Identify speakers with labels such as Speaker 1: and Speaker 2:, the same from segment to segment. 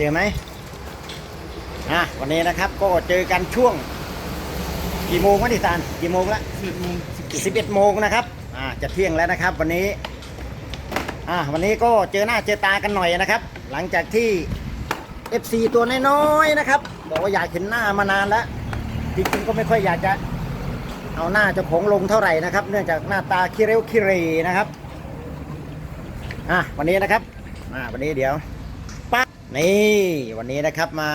Speaker 1: เจอไหมอะวันนี้นะครับก็เจอกันช่วงกี่โมงวะดิตานกี่โมงละ
Speaker 2: สิบโมงสิบ
Speaker 1: สิบเอ็ดโมงนะครับอ่าจะเที่ยงแล้วนะครับ วันนี้อ่าวันนี้ก็เจอหน้าเจอตากันหน่อยนะครับ หลังจากที่ FC ตัวน้อยๆนะครับบอกว่าอยากเห็นหน้ามานานแล้วจริงๆก็ไม่ค่อยอยากจะเอาหน้าเจ้าของลงเท่าไหร่นะครับ เนื่องจากหน้าตาคิเรวคิเรนะครับอะวันนี้นะครับอ่าวันนี้เดี๋ยวปั๊บ นี่วันนี้นะครับมา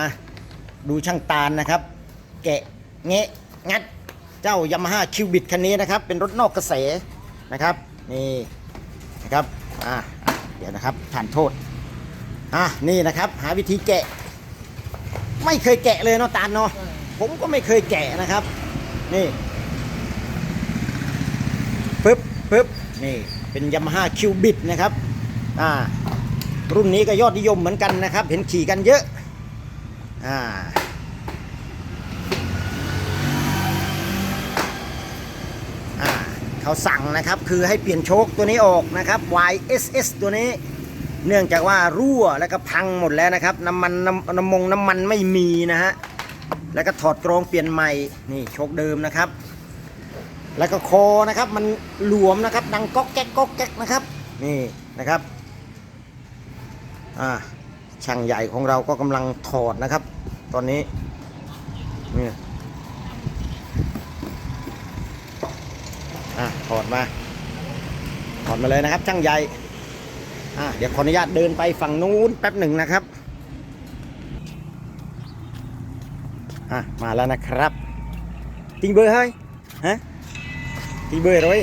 Speaker 1: ดูช่างตาลนะครับ แกะเงะงัดเจ้ายามาฮ่าคิวบิดคันนี้นะครับ เป็นรถนอกกระแสนะครับนี่นะครับอ่าเดี๋ยวนะครับทานโทษอะนี่นะครับ หาวิธีแกะ ไม่เคยแกะเลยเนาะตาลเนาะผมก็ไม่เคยแกะนะครับ นี่ปึ๊บปึ๊บนี่เป็นยามาฮ่าคิวบิดนะครับอ่า รุ่นนี้ก็ยอดนิยมเหมือนกันนะครับ เห็นขี่กันเยอะ อ่า อ่า เขาสั่งนะครับคือให้เปลี่ยนโชคตัวนี้ออกนะครับ YSS ตัวนี้ เนื่องจากว่ารั่วแล้วก็พังหมดแล้วนะครับ น้ำมันน้ำน้ำมงน้ำมันไม่มีนะฮะ แล้วก็ถอดกรองเปลี่ยนใหม่ นี่โชคเดิมนะครับแล้วก็คอนะครับมันหลวมนะครับ ดังก๊อกแก๊กก๊อกแก๊กนะครับ นี่นะครับ อ่าช่างใหญ่ของเราก็กำลังถอดนะครับ ตอนนี้นี่อะถอดมาถอดมาเลยนะครับ ช่างใหญ่อะเดี๋ยวขออนุญาตเดินไปฝั่งนู้นแป๊บหนึ่งนะครับอะมาแล้วนะครับติงเบอร์เฮ้ยฮะติงเบอร์เลย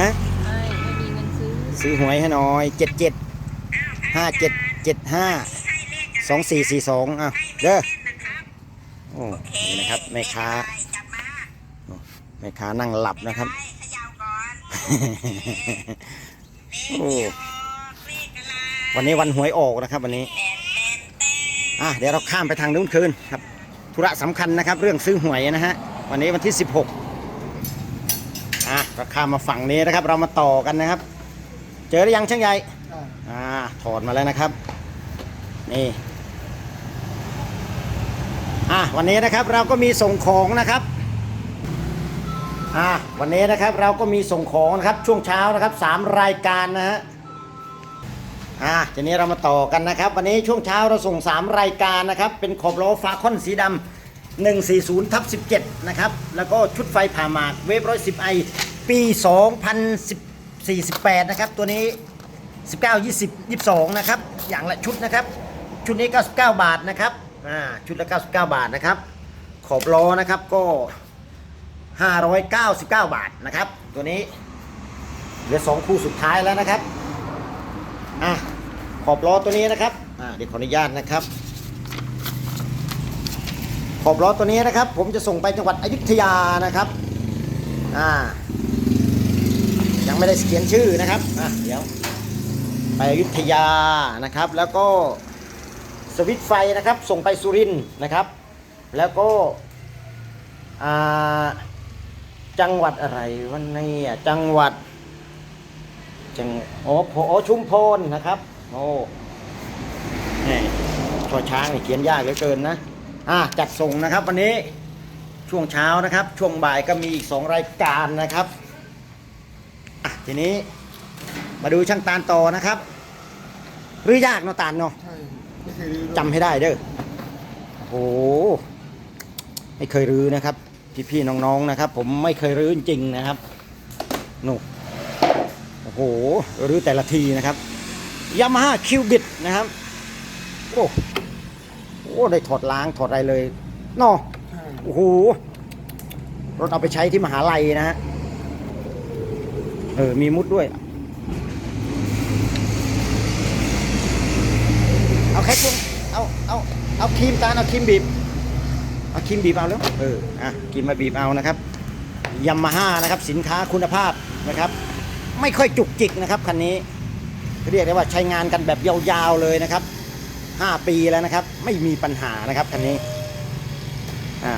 Speaker 1: ฮะ
Speaker 3: ไม่ไม่มีเงินซื้อ
Speaker 1: ซื้อหวยให้หน่อยเจ็ดเจ็ด ห้าเจ็ดเจ็ดห้าสองสี่สี่สองอะเด้อโอ้นี่นะครับแม่ค้าแม่ค้านั่งหลับนะครับโอ้วันนี้วันหวยออกนะครับ วันนี้อะเดี๋ยวเราข้ามไปทางนู้นคืนครับธุระสำคัญนะครับ เรื่องซื้อหวยนะฮะวันนี้วันที่ 16อะเราข้ามมาฝั่งนี้นะครับ เรามาต่อกันนะครับ เจอหรือยังช่างใหญ่
Speaker 2: อ
Speaker 1: ดมาแล้วนะครับ นี่อะวันนี้นะครับเราก็มีส่งของนะครับอะวันนี้นะครับเราก็มีส่งของนะครับช่วงเช้านะครับสามรายการนะฮะอะทีนี้เรามาต่อกันนะครับ วันนี้ช่วงเช้าเราส่ง 3 รายการนะครับ เป็นขอบล้อฟ้าคอนสีดำ140ทับ17 นะครับ แล้วก็ชุดไฟผ่าหมากเวฟร้อยสิบไอปี 2048 นะครับ ตัวนี้ 19 20 22 นะครับ อย่างละชุดนะครับ ชุดนี้ 99 บาทนะครับ อ่า ชุดละ 99 บาทนะครับ ขอบล้อนะครับก็ 599 บาทนะครับ ตัวนี้ เหลือ 2 คู่สุดท้ายแล้วนะครับ อะ ขอบล้อตัวนี้นะครับ อ่า เดี๋ยวขออนุญาตนะครับ ขอบล้อตัวนี้นะครับ ผมจะส่งไปจังหวัดอยุธยานะครับ อ่า ยังไม่ได้เขียนชื่อนะครับ อะ เดี๋ยว ไปอยุธยานะครับ แล้วก็สวิตไฟนะครับ ส่งไปสุรินนะครับ แล้วก็จังหวัดอะไรวันนี้จังหวัดจังโอ้โหโอชุมพรนะครับโอ้นี่ชอช้างนี่เขียนยากเหลือเกินนะอะจัดส่งนะครับวันนี้ช่วงเช้านะครับ ช่วงบ่ายก็มีอีกสองรายการนะครับอะทีนี้ มาดูช่างตาลต่อนะครับหรือยากเนาะตาลเนาะ
Speaker 2: ใช่ไม่เคยรู้
Speaker 1: จำให้ได้เด้อโอ้โหไม่เคยรื้อนะครับ พี่ๆน้องๆนะครับ ผมไม่เคยรื้อจริงๆนะครับนู่นโอ้โหรื้อแต่ละทีนะครับยามาฮ่าคิวบิดนะครับโอ้โหได้ถอดล้างถอดอะไรเลยเนาะ
Speaker 2: ใช่
Speaker 1: โอ้โหรถเอาไปใช้ที่มหาลัยนะฮะเออมีมุดด้วย เอาแค่ช่วงเอาเอาเอาครีมตาลเอาครีมบีบเอาครีมบีบเอาแล้วเอออะครีมมาบีบเอานะครับยามาฮ่านะครับสินค้าคุณภาพนะครับ ไม่ค่อยจุกจิกนะครับคันนี้เรียกได้ว่าใช้งานกันแบบยาวๆเลยนะครับ 5 ปีแล้วนะครับ ไม่มีปัญหานะครับคันนี้อ่า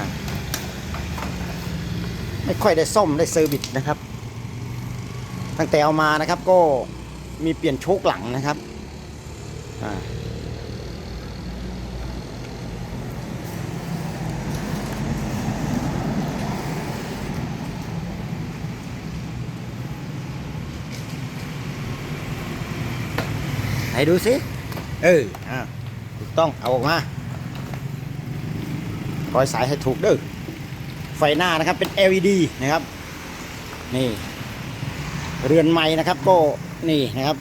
Speaker 1: ไม่ค่อยได้ซ่อมได้เซอร์วิสนะครับ ตั้งแต่เอามานะครับก็มีเปลี่ยนโชคหลังนะครับอ่า ไหนดูสิเอออ่าถูกต้องเอาออกมาร้อยสายให้ถูกเด้อไฟหน้านะครับเป็น LED นะครับ นี่ เรือนไม้นะครับก็นี่นะครับ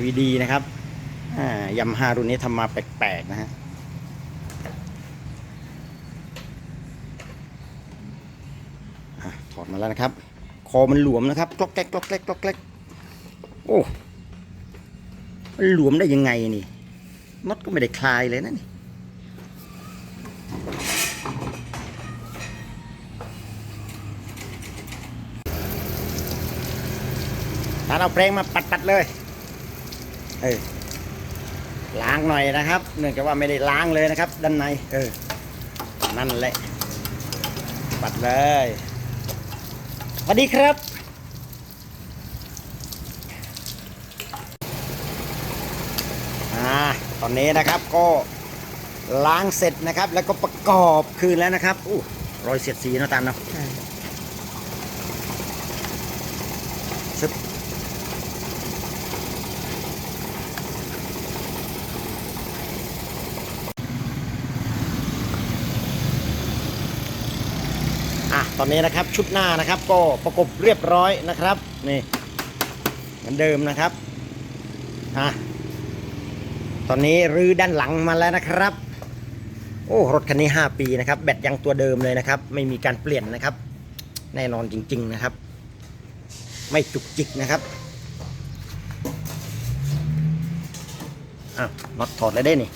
Speaker 1: LED นะครับยำฮารุ่นนี้ทำมาแปลกๆนะฮะอะถอดมาแล้วนะครับ คอมันหลวมนะครับกลอกแกลกกลอกแกลกกลอกแกลกโอ้ มันหลวมได้ยังไงนี่น็อตก็ไม่ได้คลายเลยนะนี่ตาเอาเพลงมาปัดๆเลยเออล้างหน่อยนะครับ เนื่องจากว่าไม่ได้ล้างเลยนะครับ ด้านในเออนั่นแหละปัดเลยสวัสดีครับ อ่า ตอนนี้นะครับก็ล้างเสร็จนะครับ แล้วก็ประกอบคืนแล้วนะครับอู้รอยเสียดสีนะตามเนาะ
Speaker 2: ช่
Speaker 1: ซึบอะตอนนี้นะครับชุดหน้านะครับ ก็ประกบเรียบร้อยนะครับนี่เหมือนเดิมนะครับอะ ตอนนี้รื้อด้านหลังมาแล้วนะครับ โอ้รถคันนี้ 5 ปีนะครับ แบตยังตัวเดิมเลยนะครับ ไม่มีการเปลี่ยนนะครับ แน่นอนจริง ๆนะครับ ไม่จุกจิกนะครับอ้าวน็อตถอดแล้วได้นี่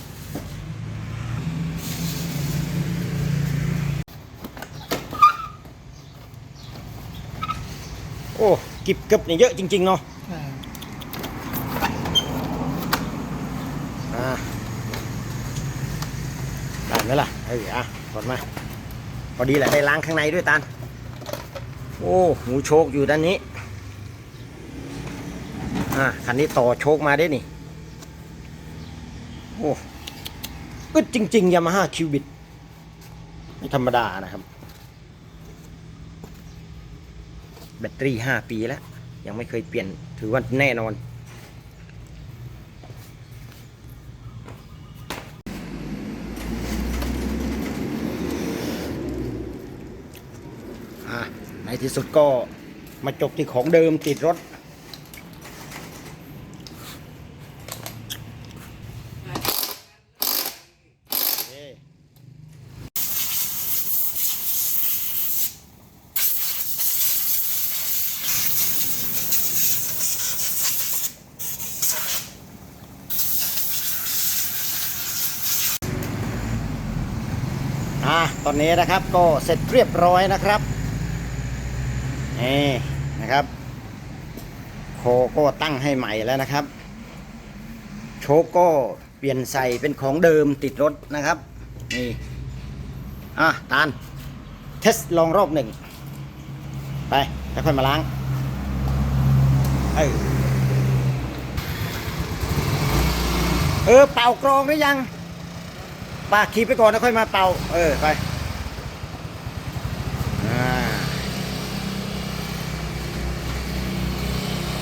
Speaker 1: โอ้กิบเกับเนี่ยเยอะจริง ๆ เนาะ
Speaker 2: ใช่
Speaker 1: อ่าได้ไหมล่ะเอออะถอดมาพอดีแหละได้ล้างข้างในด้วยตาลโอ้หมูโชคอยู่ด้านนี้อ่าคันนี้ต่อโชคมาได้นี่โอ้อึดจริงๆยามาฮ่าคิวบิดไม่ธรรมดานะครับ แบตเตอรี่ 5 ปีแล้ว ยังไม่เคยเปลี่ยนถือว่าแน่นอน อะใน ที่สุดก็มาจบที่ของเดิมติดรถ อะตอนนี้นะครับก็เสร็จเรียบร้อยนะครับ นี่นะครับ โคก็ตั้งให้ใหม่แล้วนะครับ โชคก็เปลี่ยนใส่เป็นของเดิมติดรถนะครับ นี่ อะตาลเทสลองรอบหนึ่ง ไปแล้วค่อยมาล้าง เออเออ เป่ากรองหรือยังป้าขี่ไปก่อนแล้วค่อยมาเป่า เออ ไป